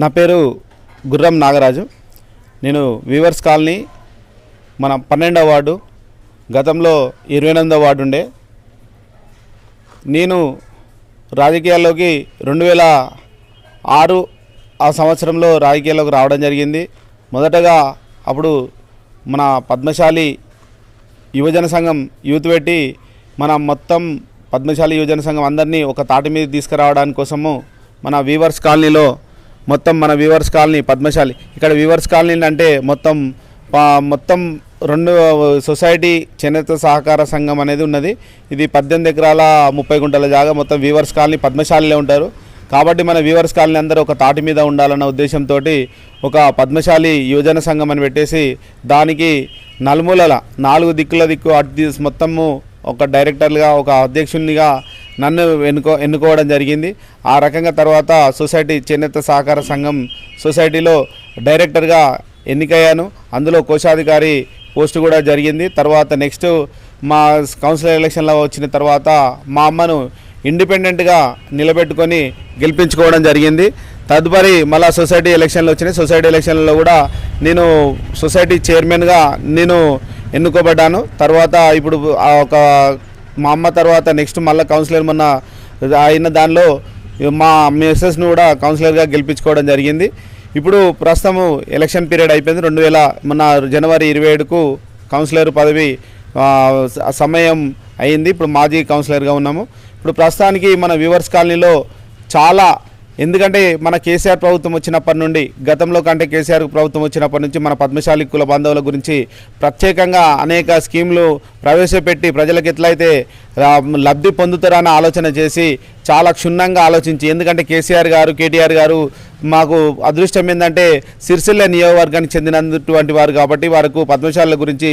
నా పేరు గుర్రం నాగరాజు. నేను వీవర్స్ కాలనీ మన పన్నెండవ వార్డు గతంలో ఇరవై ఎనిమిదవ వార్డు ఉండే. నేను రాజకీయాల్లోకి రెండు వేల ఆరు ఆ సంవత్సరంలో రాజకీయాల్లోకి రావడం జరిగింది. మొదటగా అప్పుడు మన పద్మశాలి యువజన సంఘం యూత్ పెట్టి మన మొత్తం పద్మశాలి యువజన సంఘం అందరినీ ఒక తాటి మీద తీసుకురావడానికి కోసము మన వీవర్స్ కాలనీలో మొత్తం మన వీవర్స్ కాలనీ పద్మశాలి. ఇక్కడ వీవర్స్ కాలనీ అంటే మొత్తం మొత్తం రెండు సొసైటీ చేనేత సహకార సంఘం అనేది ఉన్నది. ఇది పద్దెనిమిది ఎకరాల ముప్పై గుంటల జాగా మొత్తం వీవర్స్ కాలనీ పద్మశాలిలో ఉంటారు. కాబట్టి మన వీవర్స్ కాలనీ అందరూ ఒక తాటి మీద ఉండాలన్న ఉద్దేశంతో ఒక పద్మశాలి యువజన సంఘం అని పెట్టేసి దానికి నలుమూలల నాలుగు దిక్కుల దిక్కు అటు మొత్తము ఒక డైరెక్టర్గా ఒక అధ్యక్షునిగా నన్ను ఎన్నుకో ఎన్నుకోవడం జరిగింది. ఆ రకంగా తర్వాత సొసైటీ చేనేత సహకార సంఘం సొసైటీలో డైరెక్టర్గా ఎన్నికయ్యాను. అందులో కోశాధికారి పోస్ట్ కూడా జరిగింది. తర్వాత నెక్స్ట్ మా కౌన్సిలర్ ఎలక్షన్లో వచ్చిన తర్వాత మా అమ్మను ఇండిపెండెంట్గా నిలబెట్టుకొని గెలిపించుకోవడం జరిగింది. తదుపరి మళ్ళా సొసైటీ ఎలక్షన్లు వచ్చినాయి సొసైటీ ఎలక్షన్లలో కూడా నేను సొసైటీ చైర్మన్గా నేను ఎన్నుకోబడ్డాను. తర్వాత ఇప్పుడు ఆ ఒక మా అమ్మ తర్వాత నెక్స్ట్ మళ్ళీ కౌన్సిలర్ మొన్న అయిన దానిలో మా మిస్సెస్ను కూడా కౌన్సిలర్గా గెలిపించుకోవడం జరిగింది. ఇప్పుడు ప్రస్తుతము ఎలక్షన్ పీరియడ్ అయిపోయింది. రెండు వేల మొన్న జనవరి ఇరవై ఏడుకు కౌన్సిలర్ పదవి సమయం అయింది. ఇప్పుడు మాజీ కౌన్సిలర్గా ఉన్నాము. ఇప్పుడు ప్రస్తుతానికి మన వ్యూవర్స్ కాలనీలో చాలా ఎందుకంటే మన కేసీఆర్ ప్రభుత్వం వచ్చినప్పటి నుండి గతంలో కంటే కేసీఆర్ ప్రభుత్వం వచ్చినప్పటి నుంచి మన పద్మశాలి కుల బాంధవుల గురించి ప్రత్యేకంగా అనేక స్కీములు ప్రవేశపెట్టి ప్రజలకు ఎట్లయితే లబ్ధి పొందుతారన్న ఆలోచన చేసి చాలా క్షుణ్ణంగా ఆలోచించి ఎందుకంటే కేసీఆర్ గారు కేటీఆర్ గారు మాకు అదృష్టం ఏంటంటే సిరిసిల్ల నియోజకవర్గానికి చెందినటువంటి వారు కాబట్టి వారికి పద్మశాల గురించి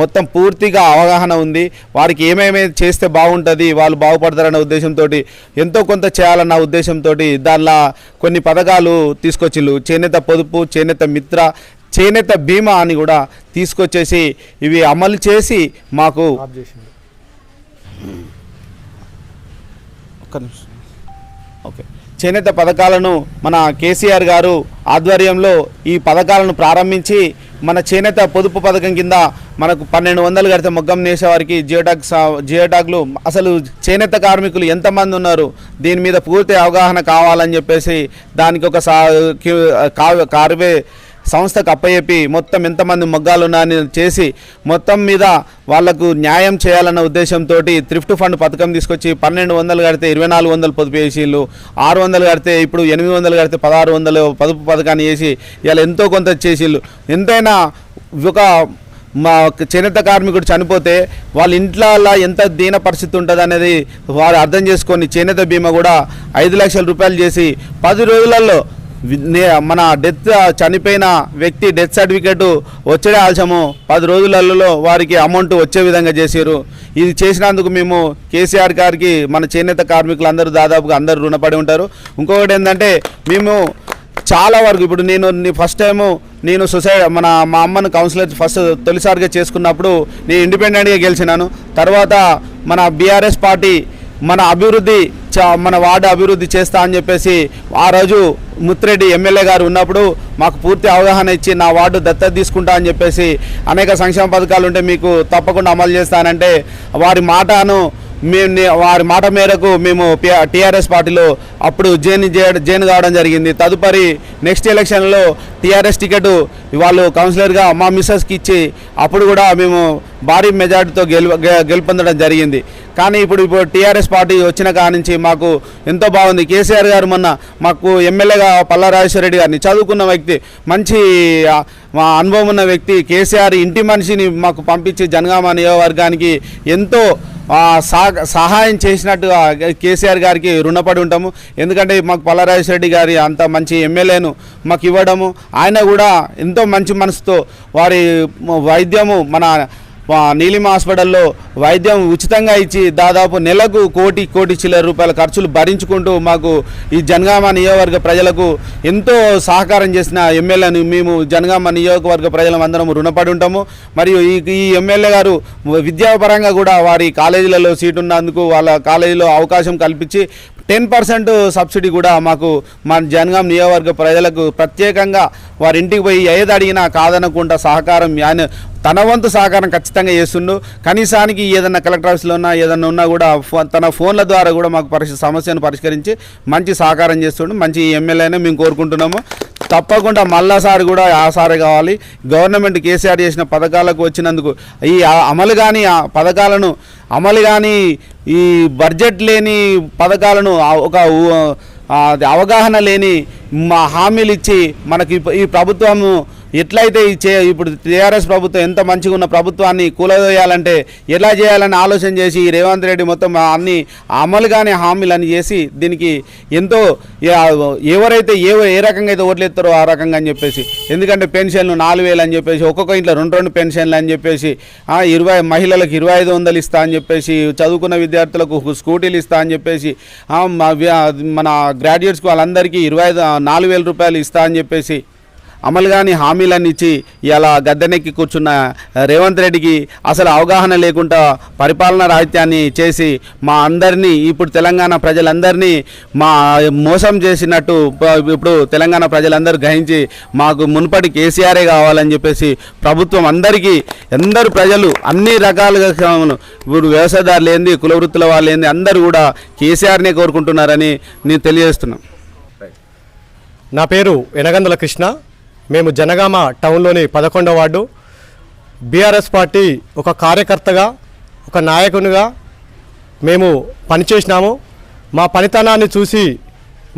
మొత్తం పూర్తిగా అవగాహన ఉంది. వారికి ఏమేమి చేస్తే బాగుంటుంది వాళ్ళు బాగుపడతారన్న ఉద్దేశంతో ఎంతో కొంత చేయాలన్న ఉద్దేశంతో దానిలో కొన్ని పథకాలు తీసుకొచ్చిళ్ళు. చేనేత పొదుపు చేనేత మిత్ర చేనేత బీమా అని కూడా తీసుకొచ్చేసి ఇవి అమలు చేసి మాకు ఒక్క నిమిషం. ఓకే. చేనేత పథకాలను మన కేసీఆర్ గారు ఆధ్వర్యంలో ఈ పథకాలను ప్రారంభించి మన చేనేత పొదుపు పథకం కింద మనకు పన్నెండు వందలు కడితే మొగ్గం నేసేవారికి జియోటాక్ సా- జియోటాక్లు అసలు చేనేత కార్మికులు ఎంతమంది ఉన్నారు? దీని మీద పూర్తి అవగాహన కావాలని చెప్పేసి దానికి ఒక సా కి- కార్వే సంస్థకు అప్పచెప్పి మొత్తం ఎంతమంది మగ్గాలున్నారని చేసి మొత్తం మీద వాళ్ళకు న్యాయం చేయాలన్న ఉద్దేశంతో థ్రిఫ్ట్ ఫండ్ పథకం తీసుకొచ్చి పన్నెండు వందలు కడితే ఇరవై నాలుగు వందలు పొదుపు వేసిళ్ళు ఆరు వందలు కడితే ఇప్పుడు ఎనిమిది వందలు కడితే పదహారు వందలు పొదుపు పథకాన్ని వేసి ఇలా ఎంతో కొంత చేసిళ్ళు ఎంతైనా ఒక మా చేనేత కార్మికుడు చనిపోతే వాళ్ళ ఇంట్లో ఎంత దీన పరిస్థితి ఉంటుంది అనేది వారు అర్థం చేసుకొని చేనేత బీమా కూడా ఐదు లక్షల రూపాయలు చేసి పది రోజులలో మన డెత్ చనిపోయిన వ్యక్తి డెత్ సర్టిఫికేట్ వచ్చడే ఆలస్యము. పది రోజులలో వారికి అమౌంట్ వచ్చే విధంగా చేశారు ఇది చేసినందుకు మేము కేసీఆర్ గారికి మన చేనేత కార్మికులు అందరూ దాదాపుగా అందరూ రుణపడి ఉంటారు. ఇంకొకటి ఏంటంటే మేము చాలా వరకు ఇప్పుడు నేను ఫస్ట్ టైము నేను సొసైటీ మన మా అమ్మను కౌన్సిలర్ ఫస్ట్ తొలిసారిగా చేసుకున్నప్పుడు నేను ఇండిపెండెంట్గా గెలిచినాను. తర్వాత మన బీఆర్ఎస్ పార్టీ మన అభివృద్ధి మన వార్డు అభివృద్ధి చేస్తా అని చెప్పేసి ఆ రోజు ముత్తిరెడ్డి ఎమ్మెల్యే గారు ఉన్నప్పుడు మాకు పూర్తి అవగాహన ఇచ్చి నా వార్డు దత్తత తీసుకుంటా అని చెప్పేసి అనేక సంక్షేమ పథకాలు ఉంటే మీకు తప్పకుండా అమలు చేస్తానంటే వారి మాటను మేము వారి మాట మేరకు మేము టీఆర్ఎస్ పార్టీలో అప్పుడు జైన్ చేయడం జైన్ కావడం జరిగింది. తదుపరి నెక్స్ట్ ఎలక్షన్లో టీఆర్ఎస్ టికెట్ వాళ్ళు కౌన్సిలర్గా మా మిస్సెస్కి ఇచ్చి అప్పుడు కూడా మేము భారీ మెజార్టీతో గెలు గెలుపొందడం జరిగింది. కానీ ఇప్పుడు ఇప్పుడు టీఆర్ఎస్ పార్టీ వచ్చిన కాడ నుంచి మాకు ఎంతో బాగుంది. కేసీఆర్ గారు మొన్న మాకు ఎమ్మెల్యేగా పల్లా రెడ్డి గారిని చదువుకున్న వ్యక్తి మంచి మా అనుభవం ఉన్న వ్యక్తి కేసీఆర్ ఇంటి మనిషిని మాకు పంపించి జనగామ నియోజకవర్గానికి ఎంతో సా- సహాయం చేసినట్టుగా కేసీఆర్ గారికి రుణపడి ఉంటాము. ఎందుకంటే మాకు పల్లారాజరెడ్డి గారి అంత మంచి ఎమ్మెల్యేను మాకు ఇవ్వడము ఆయన కూడా ఎంతో మంచి మనసుతో వారి వైద్యము మన నీలిమ హాస్పిటల్లో వైద్యం ఉచితంగా ఇచ్చి దాదాపు నెలకు కోటి కోటి చిల్లర రూపాయల ఖర్చులు భరించుకుంటూ మాకు ఈ జనగామ నియోజకవర్గ ప్రజలకు ఎంతో సహకారం చేసిన ఎమ్మెల్యేను మేము జనగామ నియోజకవర్గ ప్రజలం అందరం రుణపడి ఉంటాము. మరియు ఈ ఈ ఎమ్మెల్యే గారు విద్యాపరంగా కూడా వారి కాలేజీలలో సీటు ఉన్నందుకు వాళ్ళ కాలేజీలో అవకాశం కల్పించి టెన్ పర్సెంట్ సబ్సిడీ కూడా మాకు మన జనగాం నియోజకవర్గ ప్రజలకు ప్రత్యేకంగా వారి ఇంటికి పోయి ఏది అడిగినా కాదనకుండా సహకారం ఆయన తన వంతు సహకారం ఖచ్చితంగా చేస్తుండు. కనీసానికి ఏదన్నా కలెక్టర్ ఆఫీస్లో ఉన్నా ఏదన్నా ఉన్నా కూడా తన ఫోన్ల ద్వారా కూడా మాకు పరిస్థితి సమస్యను పరిష్కరించి మంచి సహకారం చేస్తుండు. మంచి ఎమ్మెల్యేనే మేము కోరుకుంటున్నాము. తప్పకుండా మళ్ళాసారి కూడా ఆ సారే కావాలి. గవర్నమెంట్ కేసీఆర్ చేసిన పథకాలకు వచ్చినందుకు ఈ అమలు కాని ఆ పథకాలను అమలు కాని ఈ బడ్జెట్ లేని పథకాలను ఒక అవగాహన లేని మా హామీలు ఇచ్చి మనకి ఈ ప్రభుత్వము ఎట్లయితే ఈ చే ఇప్పుడు టీఆర్ఎస్ ప్రభుత్వం ఎంత మంచిగా ఉన్న ప్రభుత్వాన్ని కూలదోయాలంటే ఎలా చేయాలని ఆలోచన చేసి రేవంత్ రెడ్డి మొత్తం అన్ని అమలుగానే హామీలని చేసి దీనికి ఎంతో ఎవరైతే ఏ ఏ రకంగా అయితే ఓట్లేస్తారో ఆ రకంగా అని చెప్పేసి ఎందుకంటే పెన్షన్లు నాలుగు వేలు అని చెప్పేసి ఒక్కొక్క ఇంట్లో రెండు రెండు పెన్షన్లు అని చెప్పేసి ఇరవై మహిళలకు ఇరవై ఐదు వందలు ఇస్తా అని చెప్పేసి చదువుకున్న విద్యార్థులకు స్కూటీలు ఇస్తా అని చెప్పేసి మన గ్రాడ్యుయేట్స్కి వాళ్ళందరికీ ఇరవై ఐదు నాలుగు వేల రూపాయలు ఇస్తా అని చెప్పేసి అమలు కాని హామీలన్నీ ఇచ్చి ఇలా గద్దెనెక్కి కూర్చున్న రేవంత్ రెడ్డికి అసలు అవగాహన లేకుండా పరిపాలన రాహిత్యాన్ని చేసి మా అందరినీ ఇప్పుడు తెలంగాణ ప్రజలందరినీ మా మోసం చేసినట్టు ఇప్పుడు తెలంగాణ ప్రజలందరూ గ్రహించి మాకు మునుపటి కేసీఆరే కావాలని చెప్పేసి ప్రభుత్వం అందరికీ అందరు ప్రజలు అన్ని రకాలుగా ఇప్పుడు వ్యవసాయదారులు ఏంది కుల వృత్తుల వాళ్ళు ఏంది అందరూ కూడా కేసీఆర్నే కోరుకుంటున్నారని నేను తెలియజేస్తున్నాను. నా పేరు ఎనగందల కృష్ణ. మేము జనగామ టౌన్లోని పదకొండవ వార్డు. బీఆర్ఎస్ పార్టీ ఒక కార్యకర్తగా ఒక నాయకునిగా మేము పనిచేసినాము. మా పనితనాన్ని చూసి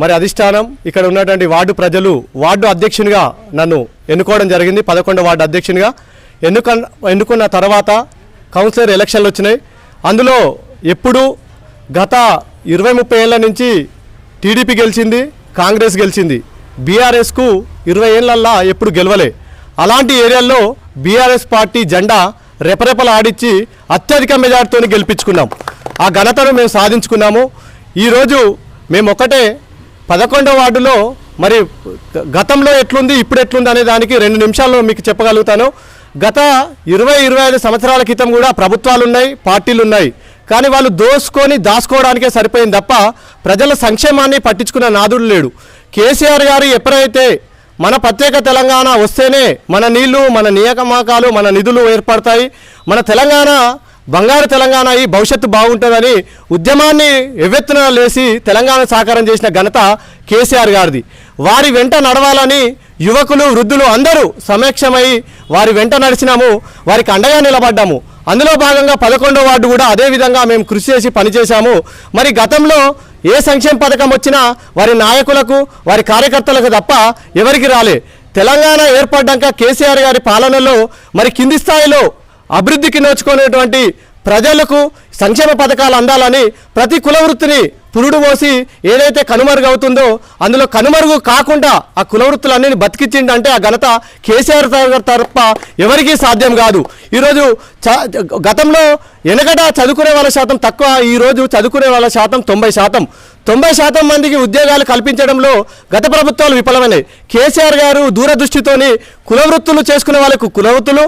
మరి అధిష్టానం ఇక్కడ ఉన్నటువంటి వార్డు ప్రజలు వార్డు అధ్యక్షునిగా నన్ను ఎన్నుకోవడం జరిగింది పదకొండవ వార్డు అధ్యక్షునిగా. ఎన్నుక ఎన్నుకున్న తర్వాత కౌన్సిలర్ ఎలక్షన్లు వచ్చినాయి. అందులో ఎప్పుడు గత ఇరవై ముప్పై ఏళ్ళ నుంచి టీడీపీ గెలిచింది కాంగ్రెస్ గెలిచింది. బీఆర్ఎస్కు ఇరవై ఏళ్ళల్లా ఎప్పుడు గెలవలే. అలాంటి ఏరియాల్లో బీఆర్ఎస్ పార్టీ జెండా రెపరెపలు ఆడిచ్చి అత్యధిక మెజార్టీతో గెలిపించుకున్నాం. ఆ ఘనతను మేము సాధించుకున్నాము. ఈరోజు మేము ఒకటే పదకొండవ వార్డులో మరి గతంలో ఎట్లుంది ఇప్పుడు ఎట్లుంది అనే దానికి రెండు నిమిషాల్లో మీకు చెప్పగలుగుతాను. గత ఇరవై ఇరవై ఐదు సంవత్సరాల క్రితం కూడా ప్రభుత్వాలు ఉన్నాయి పార్టీలు ఉన్నాయి కానీ వాళ్ళు దోసుకొని దాచుకోవడానికే సరిపోయింది తప్ప ప్రజల సంక్షేమాన్ని పట్టించుకున్న నాదుడు లేడు. కేసీఆర్ గారు ఎప్పుడైతే మన ప్రత్యేక తెలంగాణ వస్తేనే మన నీళ్ళు మన నియామకాలు మన నిధులు ఏర్పడతాయి మన తెలంగాణ బంగారు తెలంగాణ ఈ భవిష్యత్తు బాగుంటుందని ఉద్యమాన్ని ఎవ్వెత్తున లేసి తెలంగాణ సాకారం చేసిన ఘనత కేసీఆర్ గారిది. వారి వెంట నడవాలని యువకులు వృద్ధులు అందరూ సమక్షమై వారి వెంట నడిచినాము వారికి అండగా నిలబడ్డాము. అందులో భాగంగా పదకొండో వార్డు కూడా అదే విధంగా మేము కృషి చేసి పనిచేశాము. మరి గతంలో ఏ సంక్షేమ పథకం వచ్చినా వారి నాయకులకు వారి కార్యకర్తలకు తప్ప ఎవరికి రాలే. తెలంగాణ ఏర్పడ్డాక కేసీఆర్ గారి పాలనలో మరి కింది స్థాయిలో అభివృద్ధికి నోచుకునేటువంటి ప్రజలకు సంక్షేమ పథకాలు అందాలని ప్రతి కుల వృత్తిని పురుడు పోసి ఏదైతే కనుమరుగవుతుందో అందులో కనుమరుగు కాకుండా ఆ కుల వృత్తులన్నీ బతికించిండంటే ఆ ఘనత కేసీఆర్ గారి తప్ప ఎవరికీ సాధ్యం కాదు. ఈరోజు చ గతంలో వెనకట చదువుకునే వాళ్ళ శాతం తక్కువ ఈరోజు చదువుకునే వాళ్ళ శాతం తొంభై శాతం. తొంభై శాతం మందికి ఉద్యోగాలు కల్పించడంలో గత ప్రభుత్వాలు విఫలమైనాయి. కేసీఆర్ గారు దూరదృష్టితోని కుల వృత్తులు చేసుకునే వాళ్ళకు కుల వృత్తులు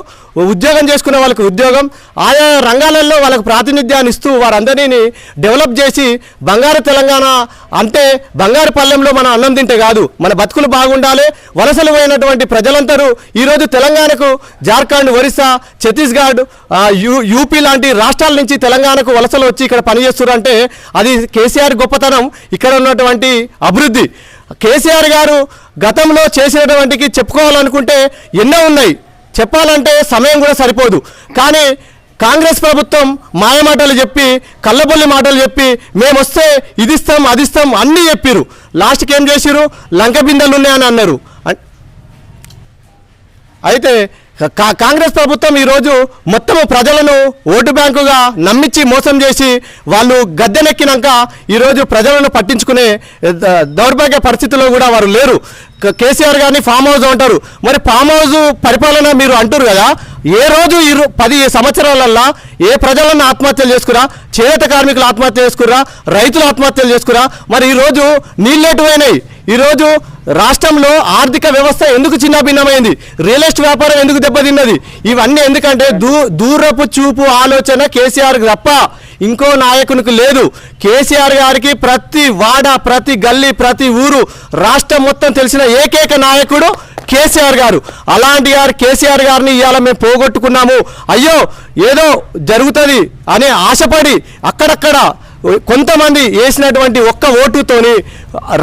ఉద్యోగం చేసుకునే వాళ్ళకు ఉద్యోగం ఆయా రంగాలలో వాళ్ళకు ప్రాతినిధ్యాన్ని ఇస్తూ వారందరినీ డెవలప్ చేసి బంగారు తెలంగాణ అంటే బంగారు పల్లెంలో మన అన్నం తింటే కాదు మన బతుకులు బాగుండాలి. వలసలు పోయినటువంటి ప్రజలందరూ ఈరోజు తెలంగాణకు జార్ఖండ్ ఒరిస్సా ఛత్తీస్గఢ్ యూ యూపీ లాంటి రాష్ట్రాల నుంచి తెలంగాణకు వలసలు వచ్చి ఇక్కడ పనిచేస్తున్నారంటే అది కేసీఆర్ గొప్పతనం ఇక్కడ ఉన్నటువంటి అభివృద్ధి. కేసీఆర్ గారు గతంలో చేసినటువంటికి చెప్పుకోవాలనుకుంటే ఎన్నో ఉన్నాయి. చెప్పాలంటే సమయం కూడా సరిపోదు. కానీ కాంగ్రెస్ ప్రభుత్వం మాయమాటలు చెప్పి కళ్ళబొల్లి మాటలు చెప్పి మేము వస్తే ఇది ఇస్తాం అది ఇస్తాం అన్నీ చెప్పిరు లాస్ట్కి ఏం చేసిరు లంక బిందెలు ఉన్నాయని అన్నారు. అయితే కా- కాంగ్రెస్ ప్రభుత్వం ఈరోజు మొత్తం ప్రజలను ఓటు బ్యాంకుగా నమ్మించి మోసం చేసి వాళ్ళు గద్దెనెక్కినాక ఈరోజు ప్రజలను పట్టించుకునే దౌర్భాగ్య పరిస్థితిలో కూడా వారు లేరు. కేసీఆర్ గారిని ఫామ్ హౌస్ అంటారు. మరి ఫామ్ హౌస్ పరిపాలన మీరు అంటారు కదా? ఏ రోజు ఈ పది సంవత్సరాలల్లా ఏ ప్రజలను ఆత్మహత్యలు చేసుకురా? చేనేత కార్మికులు ఆత్మహత్య చేసుకురా? రైతులు ఆత్మహత్యలు చేసుకురా? మరి ఈరోజు నీళ్ళెటువైనాయి ఈరోజు రాష్ట్రంలో ఆర్థిక వ్యవస్థ ఎందుకు చిన్నభిన్నమైంది? రియల్ ఎస్టేట్ వ్యాపారం ఎందుకు దెబ్బతిన్నది? ఇవన్నీ ఎందుకంటే దూ దూరపు చూపు ఆలోచన కేసీఆర్ తప్ప ఇంకో నాయకునికి లేదు. కేసీఆర్ గారికి ప్రతి వాడ ప్రతి గల్లీ ప్రతి ఊరు రాష్ట్రం మొత్తం తెలిసిన ఏకైక నాయకుడు కేసీఆర్ గారు. అలాంటి గారు కేసీఆర్ గారిని ఇవాళ మేము పోగొట్టుకున్నాము. అయ్యో ఏదో జరుగుతుంది అనే ఆశపడి అక్కడక్కడ కొంతమంది వేసినటువంటి ఒక్క ఓటుతోని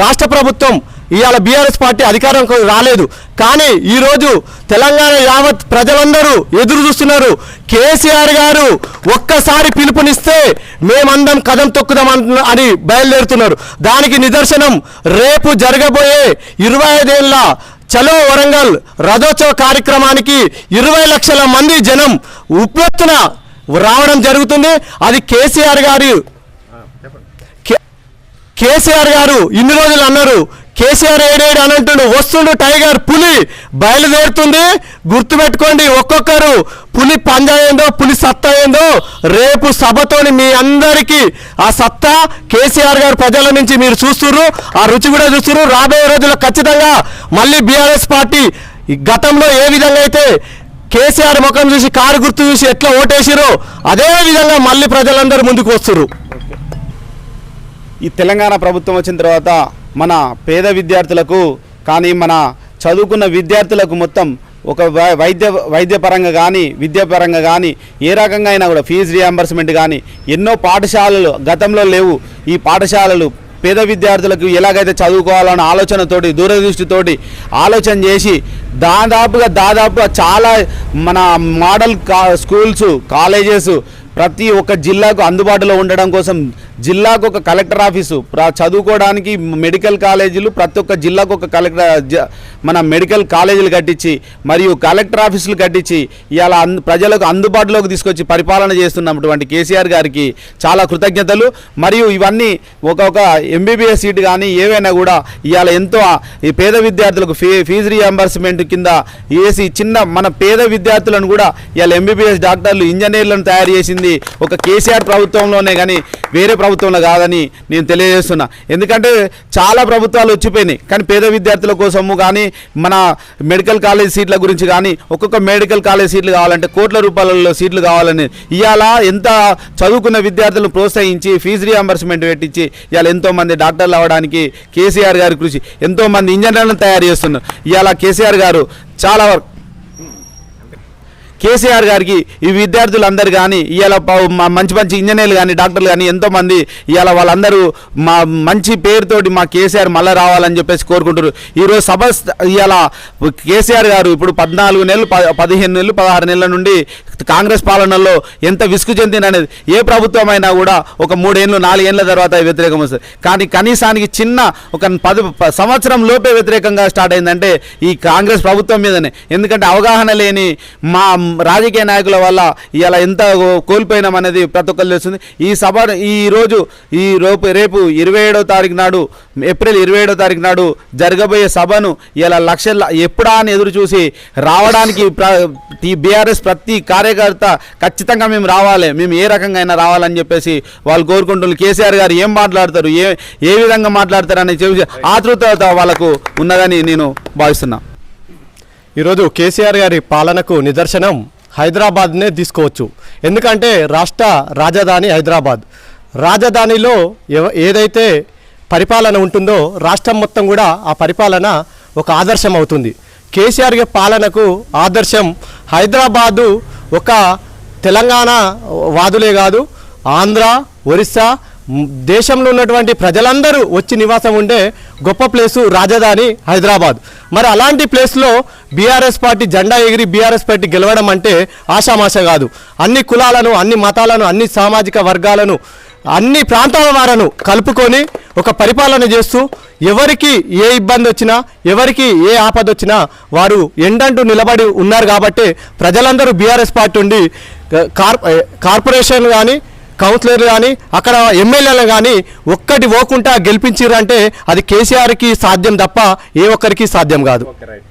రాష్ట్ర ప్రభుత్వం ఇవాళ బీఆర్ఎస్ పార్టీ అధికారం రాలేదు. కానీ ఈరోజు తెలంగాణ యావత్ ప్రజలందరూ ఎదురు చూస్తున్నారు. కేసీఆర్ గారు ఒక్కసారి పిలుపునిస్తే మేమందం కదం తొక్కుదాం అని బయలుదేరుతున్నారు. దానికి నిదర్శనం రేపు జరగబోయే ఇరవై ఐదేళ్ళ చలో వరంగల్ రథోత్సవ కార్యక్రమానికి ఇరవై లక్షల మంది జనం ఉప్పెత్తున రావడం జరుగుతుంది. అది కేసీఆర్ గారి కే- కేసీఆర్ గారు ఇన్ని రోజులు అన్నారు. కేసీఆర్ ఏడేడు అని అంటుండు. వస్తుండు టైగర్ పులి బయలుదేరుతుంది. గుర్తుపెట్టుకోండి ఒక్కొక్కరు పులి పంజా ఏందో పులి సత్తా ఏందో రేపు సభతోని మీ అందరికీ ఆ సత్తా కేసీఆర్ గారు ప్రజల నుంచి మీరు చూస్తున్నారు ఆ రుచి కూడా చూస్తున్నారు రాబోయే రోజుల్లో ఖచ్చితంగా మళ్ళీ బీఆర్ఎస్ పార్టీ గతంలో ఏ విధంగా అయితే కేసీఆర్ ముఖం చూసి కారు గుర్తు చూసి ఎట్లా ఓటేసిరో అదే విధంగా మళ్ళీ ప్రజలందరూ ముందుకు వస్తుర్రు. ఈ తెలంగాణ ప్రభుత్వం వచ్చిన తర్వాత మన పేద విద్యార్థులకు కానీ మన చదువుకున్న విద్యార్థులకు మొత్తం ఒక వై- వైద్య వైద్యపరంగా కానీ విద్యాపరంగా కానీ ఏ రకంగా అయినా కూడా ఫీజు రియంబర్స్మెంట్ కానీ ఎన్నో పాఠశాలలు గతంలో లేవు. ఈ పాఠశాలలు పేద విద్యార్థులకు ఎలాగైతే చదువుకోవాలన్న ఆలోచనతోటి దూరదృష్టితోటి ఆలోచన చేసి దాదాపుగా దాదాపుగా చాలా మన మోడల్ కా స్కూల్స్ కాలేజెస్ ప్రతి ఒక్క జిల్లాకు అందుబాటులో ఉండడం కోసం జిల్లాకు ఒక కలెక్టర్ ఆఫీసు చదువుకోవడానికి మెడికల్ కాలేజీలు ప్రతి ఒక్క జిల్లాకు ఒక కలెక్టర్ జ- మన మెడికల్ కాలేజీలు కట్టించి మరియు కలెక్టర్ ఆఫీసులు కట్టించి ఇలా ప్రజలకు అందుబాటులోకి తీసుకొచ్చి పరిపాలన చేస్తున్నటువంటి కేసీఆర్ గారికి చాలా కృతజ్ఞతలు. మరియు ఇవన్నీ ఒక్కొక్క ఎంబీబీఎస్ సీట్ కానీ ఏవైనా కూడా ఇవాళ ఎంతో ఈ పేద విద్యార్థులకు ఫీ ఫీజు రియంబర్స్మెంట్ కింద వేసి చిన్న మన పేద విద్యార్థులను కూడా ఇవాళ ఎంబీబీఎస్ డాక్టర్లు ఇంజనీర్లను తయారు చేసింది. ఒక కేసీఆర్ ప్రభుత్వంలోనే కానీ వేరే ప్రభుత్వంలో కాదని నేను తెలియజేస్తున్నా. ఎందుకంటే చాలా ప్రభుత్వాలు వచ్చిపోయినాయి. కానీ పేద విద్యార్థుల కోసము కానీ మన మెడికల్ కాలేజ్ సీట్ల గురించి కానీ ఒక్కొక్క మెడికల్ కాలేజ్ సీట్లు కావాలంటే కోట్ల రూపాయలలో సీట్లు కావాలని ఇవాళ ఎంత చదువుకున్న విద్యార్థులను ప్రోత్సహించి ఫీజు రియంబర్స్మెంట్ పెట్టించి ఇవాళ ఎంతోమంది డాక్టర్లు అవ్వడానికి కేసీఆర్ గారి కృషి ఎంతోమంది ఇంజనీర్లను తయారు చేస్తున్నారు. ఇవాళ కేసీఆర్ గారు చాలా వరకు కేసీఆర్ గారికి ఈ విద్యార్థులందరూ కానీ ఇవాళ ప- మంచి మంచి ఇంజనీర్లు కానీ డాక్టర్లు కానీ ఎంతోమంది ఇవాళ వాళ్ళందరూ మా మంచి పేరుతోటి మా కేసీఆర్ మళ్ళీ రావాలని చెప్పేసి కోరుకుంటారు ఈరోజు సభ స్థ- ఇవాళ కేసీఆర్ గారు ఇప్పుడు పద్నాలుగు నెలలు పదిహేను నెలలు పదహారు నెలల నుండి కాంగ్రెస్ పాలనలో ఎంత విసుగు చెందిననేది ఏ ప్రభుత్వం అయినా కూడా ఒక మూడేళ్ళు నాలుగేళ్ళ తర్వాత వ్యతిరేకం వస్తుంది. కానీ కనీసానికి చిన్న ఒక పది సంవత్సరం లోపే వ్యతిరేకంగా స్టార్ట్ అయిందంటే ఈ కాంగ్రెస్ ప్రభుత్వం మీదనే. ఎందుకంటే అవగాహన లేని మా రాజకీయ నాయకుల వల్ల ఇలా ఎంత కోల్పోయినాం అనేది ప్రతి ఒక్కరు తెలుస్తుంది. ఈ సభ ఈ రోజు ఈ రేపు రేపు ఇరవై ఏడో తారీఖు నాడు ఏప్రిల్ ఇరవై ఏడో తారీఖు నాడు జరగబోయే సభను ఇలా లక్షల ఎప్పుడా అని ఎదురు చూసి రావడానికి ప్ర- ఈ బీఆర్ఎస్ ప్రతి కార్యకర్త ఖచ్చితంగా మేము రావాలి. మేము ఏ రకంగా అయినా రావాలని చెప్పేసి వాళ్ళు కోరుకుంటున్నారు కేసీఆర్ గారు ఏం మాట్లాడతారు? ఏ ఏ విధంగా మాట్లాడతారు అని చెప్పి ఆతృత వాళ్ళకు ఉన్నదని నేను భావిస్తున్నా. ఈరోజు కేసీఆర్ గారి పాలనకు నిదర్శనం హైదరాబాద్నే తీసుకోవచ్చు. ఎందుకంటే రాష్ట్ర రాజధాని హైదరాబాద్. రాజధానిలో ఏదైతే పరిపాలన ఉంటుందో రాష్ట్రం మొత్తం కూడా ఆ పరిపాలన ఒక ఆదర్శం అవుతుంది కేసీఆర్ గారి పాలనకు ఆదర్శం హైదరాబాదు ఒక తెలంగాణ వాదులే కాదు ఆంధ్ర ఒరిస్సా దేశంలో ఉన్నటువంటి ప్రజలందరూ వచ్చి నివాసం ఉండే గొప్ప ప్లేసు రాజధాని హైదరాబాద్. మరి అలాంటి ప్లేస్లో బీఆర్ఎస్ పార్టీ జెండా ఎగిరి బీఆర్ఎస్ పార్టీ గెలవడం అంటే ఆషామాష కాదు. అన్ని కులాలను అన్ని మతాలను అన్ని సామాజిక వర్గాలను అన్ని ప్రాంతాల వారను కలుపుకొని ఒక పరిపాలన చేస్తూ ఎవరికి ఏ ఇబ్బంది వచ్చినా ఎవరికి ఏ ఆపద వచ్చినా వారు ఎండంటూ నిలబడి ఉన్నారు కాబట్టి ప్రజలందరూ బీఆర్ఎస్ పార్టీ ఉండి కార్పొరేషన్ కానీ కౌన్సిలర్లు కానీ అక్కడ ఎమ్మెల్యేలు కానీ ఒక్కటి పోకుండా గెలిపించారంటే అది కేసీఆర్కి సాధ్యం తప్ప ఏ ఒక్కరికి సాధ్యం కాదు. రైట్.